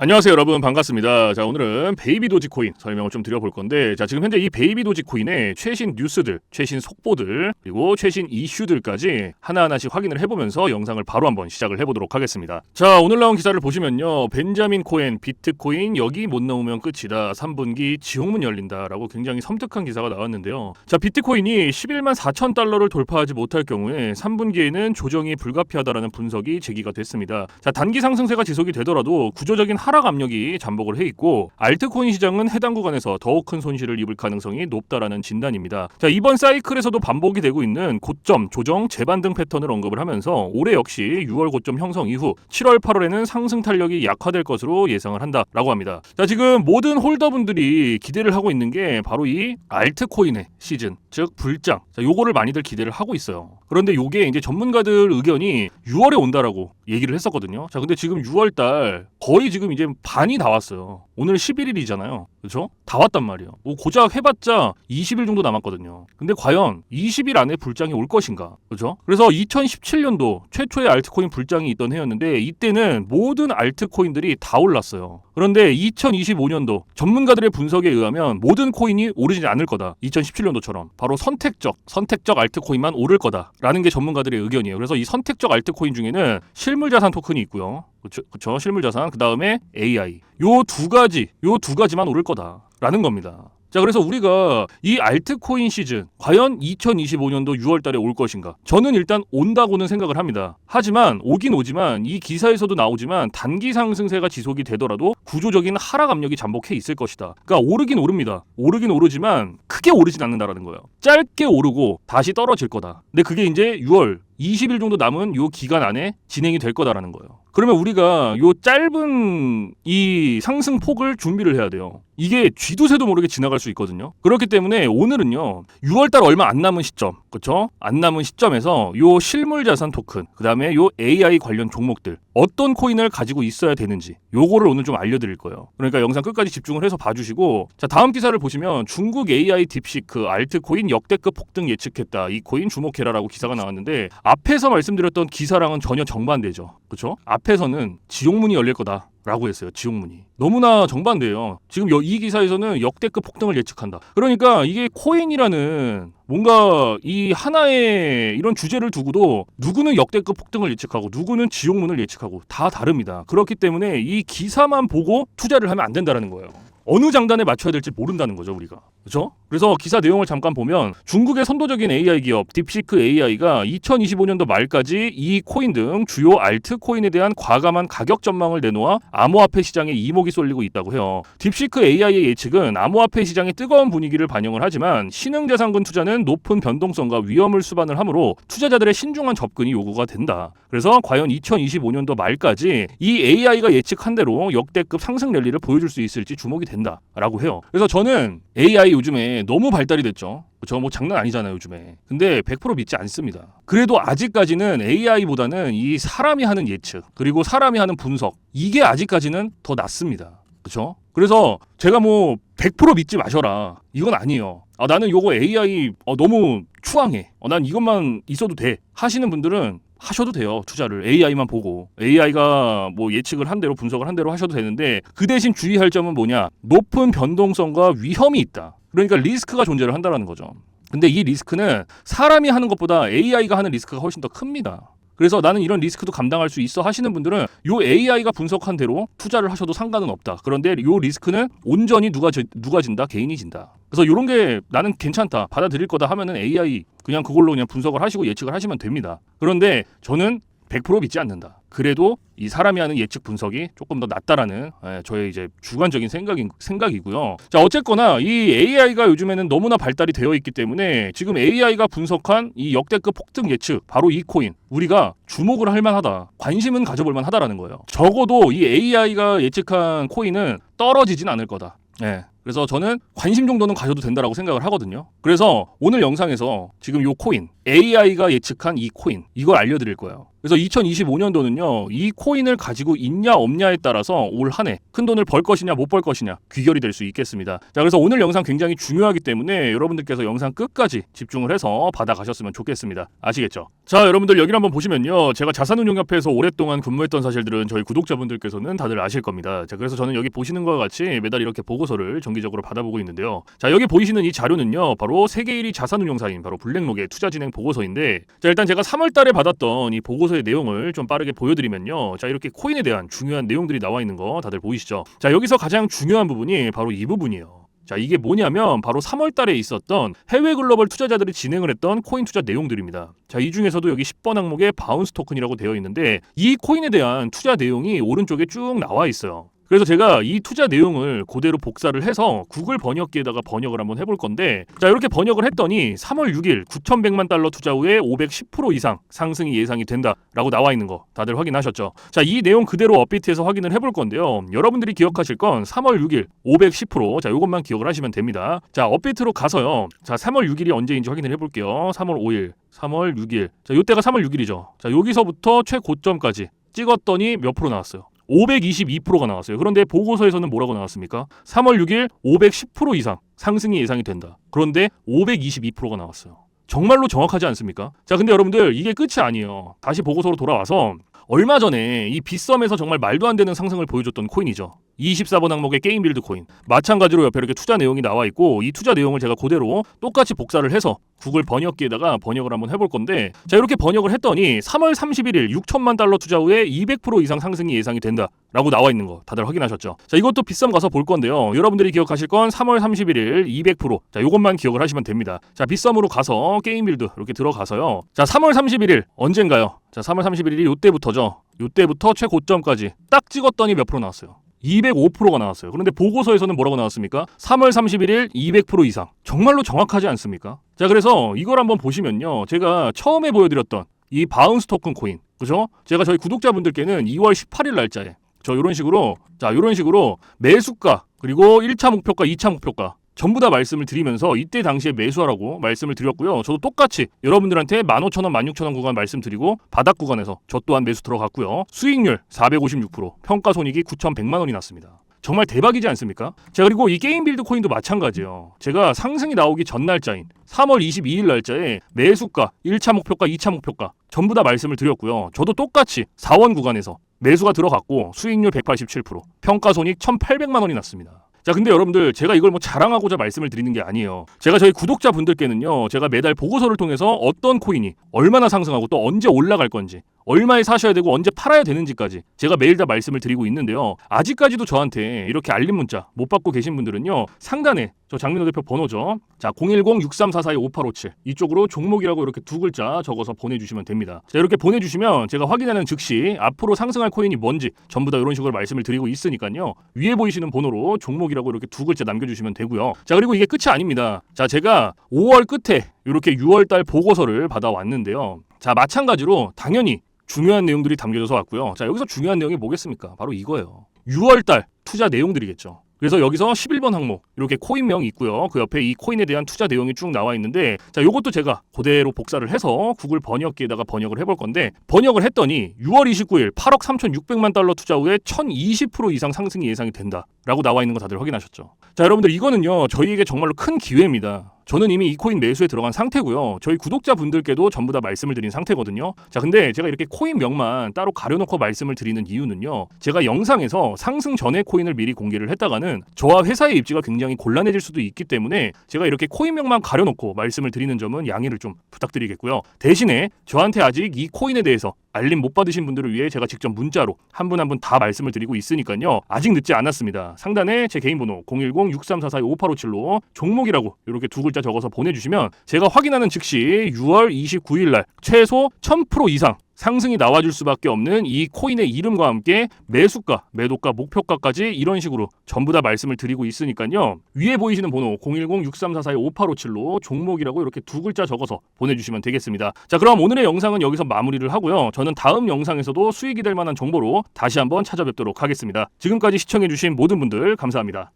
안녕하세요 여러분 반갑습니다. 자 오늘은 베이비 도지코인 설명을 좀 드려볼 건데 자 지금 현재 이 베이비 도지코인의 최신 뉴스들, 최신 속보들 그리고 최신 이슈들까지 하나하나씩 확인을 해보면서 영상을 바로 한번 시작을 해보도록 하겠습니다. 자 오늘 나온 기사를 보시면요 벤자민 코엔, 비트코인 여기 못 나오면 끝이다. 3분기 지옥문 열린다라고 굉장히 섬뜩한 기사가 나왔는데요. 자 비트코인이 11만 4천 달러를 돌파하지 못할 경우에 3분기에는 조정이 불가피하다라는 분석이 제기가 됐습니다. 자 단기 상승세가 지속이 되더라도 구조적인 하락 압력이 잠복을 해 있고 알트코인 시장은 해당 구간에서 더욱 큰 손실을 입을 가능성이 높다라는 진단입니다. 자 이번 사이클에서도 반복이 되고 있는 고점, 조정, 재반 등 패턴을 언급을 하면서 올해 역시 6월 고점 형성 이후 7월, 8월에는 상승 탄력이 약화될 것으로 예상을 한다라고 합니다. 자 지금 모든 홀더분들이 기대를 하고 있는 게 바로 이 알트코인의 시즌, 즉 불장. 자 요거를 많이들 기대를 하고 있어요. 그런데 요게 이제 전문가들 의견이 6월에 온다라고 얘기를 했었거든요. 자 근데 지금 6월 달 거의 지금 이제 반이 다 왔어요. 오늘 11일이잖아요. 그렇죠? 다 왔단 말이에요. 뭐 고작 해봤자 20일 정도 남았거든요. 근데 과연 20일 안에 불장이 올 것인가? 그렇죠? 그래서 2017년도 최초의 알트코인 불장이 있던 해였는데 이때는 모든 알트코인들이 다 올랐어요. 그런데 2025년도 전문가들의 분석에 의하면 모든 코인이 오르지 않을 거다. 2017년도처럼 바로 선택적 선택적 알트코인만 오를 거다라는 게 전문가들의 의견이에요. 그래서 이 선택적 알트코인 중에는 실물 자산 토큰이 있고요. 그렇죠? 그렇죠? 실물 자산 그 다음에 AI. 요 두 가지, 요 두 가지만 오를 거다라는 겁니다. 자, 그래서 우리가 이 알트코인 시즌 과연 2025년도 6월 달에 올 것인가? 저는 일단 온다고는 생각을 합니다. 하지만 오긴 오지만 이 기사에서도 나오지만 단기 상승세가 지속이 되더라도 구조적인 하락 압력이 잠복해 있을 것이다. 그러니까 오르긴 오릅니다. 오르긴 오르지만 크게 오르진 않는다라는 거예요. 짧게 오르고 다시 떨어질 거다. 근데 그게 이제 6월 20일 정도 남은 요 기간 안에 진행이 될 거다라는 거예요. 그러면 우리가 요 짧은 이 상승 폭을 준비를 해야 돼요. 이게 쥐도새도 모르게 지나갈 수 있거든요. 그렇기 때문에 오늘은요. 6월 달 얼마 안 남은 시점. 그렇죠? 안 남은 시점에서 요 실물 자산 토큰, 그다음에 요 AI 관련 종목들 어떤 코인을 가지고 있어야 되는지 요거를 오늘 좀 알려 드릴 거예요. 그러니까 영상 끝까지 집중을 해서 봐 주시고 자, 다음 기사를 보시면 중국 AI 딥시크 알트코인 역대급 폭등 예측했다. 이 코인 주목해라라고 기사가 나왔는데 앞에서 말씀드렸던 기사랑은 전혀 정반대죠. 그렇죠? 앞에서는 지옥문이 열릴 거다. 라고 했어요. 지옥문이. 너무나 정반대예요. 지금 여- 이 기사에서는 역대급 폭등을 예측한다. 그러니까 이게 코인이라는 뭔가 이 하나의 이런 주제를 두고도 누구는 역대급 폭등을 예측하고 누구는 지옥문을 예측하고 다 다릅니다. 그렇기 때문에 이 기사만 보고 투자를 하면 안 된다라는 거예요. 어느 장단에 맞춰야 될지 모른다는 거죠, 우리가. 그렇죠? 그래서 기사 내용을 잠깐 보면 중국의 선도적인 AI 기업 딥시크 AI가 2025년도 말까지 이 코인 등 주요 알트 코인에 대한 과감한 가격 전망을 내놓아 암호화폐 시장에 이목이 쏠리고 있다고 해요. 딥시크 AI의 예측은 암호화폐 시장의 뜨거운 분위기를 반영을 하지만 신흥자산군 투자는 높은 변동성과 위험을 수반을 하므로 투자자들의 신중한 접근이 요구가 된다. 그래서 과연 2025년도 말까지 이 AI가 예측한 대로 역대급 상승 랠리를 보여줄 수 있을지 주목이 된다 라고 해요. 그래서 저는 AI 요즘에 너무 발달이 됐죠. 저 뭐 장난 아니잖아요 요즘에. 근데 100% 믿지 않습니다. 그래도 아직까지는 AI보다는 이 사람이 하는 예측 그리고 사람이 하는 분석 이게 아직까지는 더 낫습니다. 그렇죠? 그래서 제가 뭐 100% 믿지 마셔라. 이건 아니에요. 아 나는 요거 AI 어, 너무 추앙해. 어, 난 이것만 있어도 돼. 하시는 분들은 하셔도 돼요 투자를. AI만 보고. AI가 뭐 예측을 한 대로 분석을 한 대로 하셔도 되는데 그 대신 주의할 점은 뭐냐. 높은 변동성과 위험이 있다. 그러니까 리스크가 존재를 한다라는 거죠. 근데 이 리스크는 사람이 하는 것보다 AI가 하는 리스크가 훨씬 더 큽니다 그래서 나는 이런 리스크도 감당할 수 있어 하시는 분들은 요 AI가 분석한 대로 투자를 하셔도 상관은 없다. 그런데 요 리스크는 온전히 누가 지, 누가 진다 개인이 진다. 그래서 요런 게 나는 괜찮다 받아들일 거다 하면은 AI 그냥 그걸로 그냥 분석을 하시고 예측을 하시면 됩니다. 그런데 저는 100% 믿지 않는다. 그래도 이 사람이 하는 예측 분석이 조금 더 낫다라는 예, 저의 이제 주관적인 생각이, 생각이고요. 자 어쨌거나 이 AI가 요즘에는 너무나 발달이 되어 있기 때문에 지금 AI가 분석한 이 역대급 폭등 예측 바로 이 코인 우리가 주목을 할 만하다. 관심은 가져볼 만하다라는 거예요. 적어도 이 AI가 예측한 코인은 떨어지진 않을 거다. 예. 그래서 저는 관심 정도는 가져도 된다라고 생각을 하거든요. 그래서 오늘 영상에서 지금 요 코인 AI가 예측한 이 코인 이걸 알려드릴 거예요. 그래서 2025년도는요, 이 코인을 가지고 있냐 없냐에 따라서 올 한 해 큰 돈을 벌 것이냐 못 벌 것이냐 귀결이 될 수 있겠습니다. 자, 그래서 오늘 영상 굉장히 중요하기 때문에 여러분들께서 영상 끝까지 집중을 해서 받아가셨으면 좋겠습니다. 아시겠죠? 자, 여러분들 여기 한번 보시면요, 제가 자산운용협회에서 오랫동안 근무했던 사실들은 저희 구독자분들께서는 다들 아실 겁니다. 자, 그래서 저는 여기 보시는 것과 같이 매달 이렇게 보고서를 정기적으로 받아보고 있는데요. 자, 여기 보이시는 이 자료는요, 바로 세계 1위 자산운용사인 바로 블랙록의 투자 진행 보고서인데, 자, 일단 제가 3월 달에 받았던 이 보고서의 내용을 좀 빠르게 보여드리면요, 자, 이렇게 코인에 대한 중요한 내용들이 나와 있는 거 다들 보이시죠? 자, 여기서 가장 중요한 부분이 바로 이 부분이에요. 자, 이게 뭐냐면 바로 3월 달에 있었던 해외 글로벌 투자자들이 진행을 했던 코인 투자 내용들입니다. 자, 이 중에서도 여기 10번 항목에 바운스 토큰이라고 되어 있는데 이 코인에 대한 투자 내용이 오른쪽에 쭉 나와 있어요. 그래서 제가 이 투자 내용을 그대로 복사를 해서 구글 번역기에다가 번역을 한번 해볼 건데 자 이렇게 번역을 했더니 3월 6일 9,100만 달러 투자 후에 510% 이상 상승이 예상이 된다라고 나와 있는 거 다들 확인하셨죠? 자 이 내용 그대로 업비트에서 확인을 해볼 건데요. 여러분들이 기억하실 건 3월 6일 510%자 이것만 기억을 하시면 됩니다. 자 업비트로 가서요. 자 3월 6일이 언제인지 확인을 해볼게요. 3월 5일, 3월 6일. 자 요때가 3월 6일이죠. 자 여기서부터 최고점까지 찍었더니 몇 프로 나왔어요? 522%가 나왔어요. 그런데 보고서에서는 뭐라고 나왔습니까? 3월 6일 510% 이상 상승이 예상이 된다. 그런데 522%가 나왔어요. 정말로 정확하지 않습니까? 자, 근데 여러분들 이게 끝이 아니에요. 다시 보고서로 돌아와서 얼마 전에 이 빗썸에서 정말 말도 안 되는 상승을 보여줬던 코인이죠. 24번 항목의 게임 빌드 코인. 마찬가지로 옆에 이렇게 투자 내용이 나와 있고 이 투자 내용을 제가 그대로 똑같이 복사를 해서 구글 번역기에다가 번역을 한번 해볼 건데 자 이렇게 번역을 했더니 3월 31일 6천만 달러 투자 후에 200% 이상 상승이 예상이 된다 라고 나와 있는 거 다들 확인하셨죠? 자 이것도 비썸 가서 볼 건데요. 여러분들이 기억하실 건 3월 31일 200%자 요것만 기억을 하시면 됩니다. 자 비썸으로 가서 게임 빌드 이렇게 들어가서요. 자 3월 31일 언젠가요? 자 3월 31일이 요때부터죠. 요때부터 최고점까지 딱 찍었더니 몇 프로 나왔어요? 205%가 나왔어요. 그런데 보고서에서는 뭐라고 나왔습니까? 3월 31일 200% 이상. 정말로 정확하지 않습니까? 자, 그래서 이걸 한번 보시면요. 제가 처음에 보여드렸던 이 바운스 토큰 코인. 그죠? 제가 저희 구독자분들께는 2월 18일 날짜에 저 이런 식으로 자, 이런 식으로 매수가 그리고 1차 목표가, 2차 목표가 전부 다 말씀을 드리면서 이때 당시에 매수하라고 말씀을 드렸고요. 저도 똑같이 여러분들한테 15,000원, 16,000원 구간 말씀드리고 바닥 구간에서 저 또한 매수 들어갔고요. 수익률 456%, 평가 손익이 9,100만 원이 났습니다. 정말 대박이지 않습니까? 자 그리고 이 게임 빌드 코인도 마찬가지예요. 제가 상승이 나오기 전 날짜인 3월 22일 날짜에 매수가, 1차 목표가, 2차 목표가 전부 다 말씀을 드렸고요. 저도 똑같이 4원 구간에서 매수가 들어갔고 수익률 187%, 평가 손익 1,800만 원이 났습니다. 자, 근데 여러분들 제가 이걸 뭐 자랑하고자 말씀을 드리는 게 아니에요. 제가 저희 구독자분들께는요, 제가 매달 보고서를 통해서 어떤 코인이 얼마나 상승하고 또 언제 올라갈 건지, 얼마에 사셔야 되고 언제 팔아야 되는지까지 제가 매일 다 말씀을 드리고 있는데요. 아직까지도 저한테 이렇게 알림 문자 못 받고 계신 분들은요, 상단에 저 장민호 대표 번호죠. 자, 010-6344-5857 이쪽으로 종목이라고 이렇게 두 글자 적어서 보내주시면 됩니다. 자, 이렇게 보내주시면 제가 확인하는 즉시 앞으로 상승할 코인이 뭔지 전부 다 이런 식으로 말씀을 드리고 있으니까요. 위에 보이시는 번호로 종목이라고 이렇게 두 글자 남겨주시면 되고요. 자, 그리고 이게 끝이 아닙니다. 자, 제가 5월 끝에 이렇게 6월 달 보고서를 받아왔는데요. 자, 마찬가지로 당연히 중요한 내용들이 담겨져서 왔고요. 자, 여기서 중요한 내용이 뭐겠습니까? 바로 이거예요. 6월 달 투자 내용들이겠죠. 그래서 여기서 11번 항목 이렇게 코인명이 있고요. 그 옆에 이 코인에 대한 투자 내용이 쭉 나와 있는데 자, 요것도 제가 그대로 복사를 해서 구글 번역기에다가 번역을 해볼 건데 번역을 했더니 6월 29일 8억 3,600만 달러 투자 후에 1,020% 이상 상승이 예상이 된다라고 나와 있는 거 다들 확인하셨죠? 자, 여러분들 이거는요. 저희에게 정말로 큰 기회입니다. 저는 이미 이 코인 매수에 들어간 상태고요. 저희 구독자분들께도 전부 다 말씀을 드린 상태거든요. 자, 근데 제가 이렇게 코인 명만 따로 가려놓고 말씀을 드리는 이유는요. 제가 영상에서 상승 전에 코인을 미리 공개를 했다가는 저와 회사의 입지가 굉장히 곤란해질 수도 있기 때문에 제가 이렇게 코인 명만 가려놓고 말씀을 드리는 점은 양해를 좀 부탁드리겠고요. 대신에 저한테 아직 이 코인에 대해서 알림 못 받으신 분들을 위해 제가 직접 문자로 한 분 한 분 다 말씀을 드리고 있으니까요. 아직 늦지 않았습니다. 상단에 제 개인 번호 010-6344-5857로 종목이라고 이렇게 두 글자 적어서 보내주시면 제가 확인하는 즉시 6월 29일 날 최소 1000% 이상 상승이 나와줄 수밖에 없는 이 코인의 이름과 함께 매수가, 매도가, 목표가까지 이런 식으로 전부 다 말씀을 드리고 있으니까요. 위에 보이시는 번호 010-6344-5857로 종목이라고 이렇게 두 글자 적어서 보내주시면 되겠습니다. 자, 그럼 오늘의 영상은 여기서 마무리를 하고요. 저는 다음 영상에서도 수익이 될 만한 정보로 다시 한번 찾아뵙도록 하겠습니다. 지금까지 시청해주신 모든 분들 감사합니다.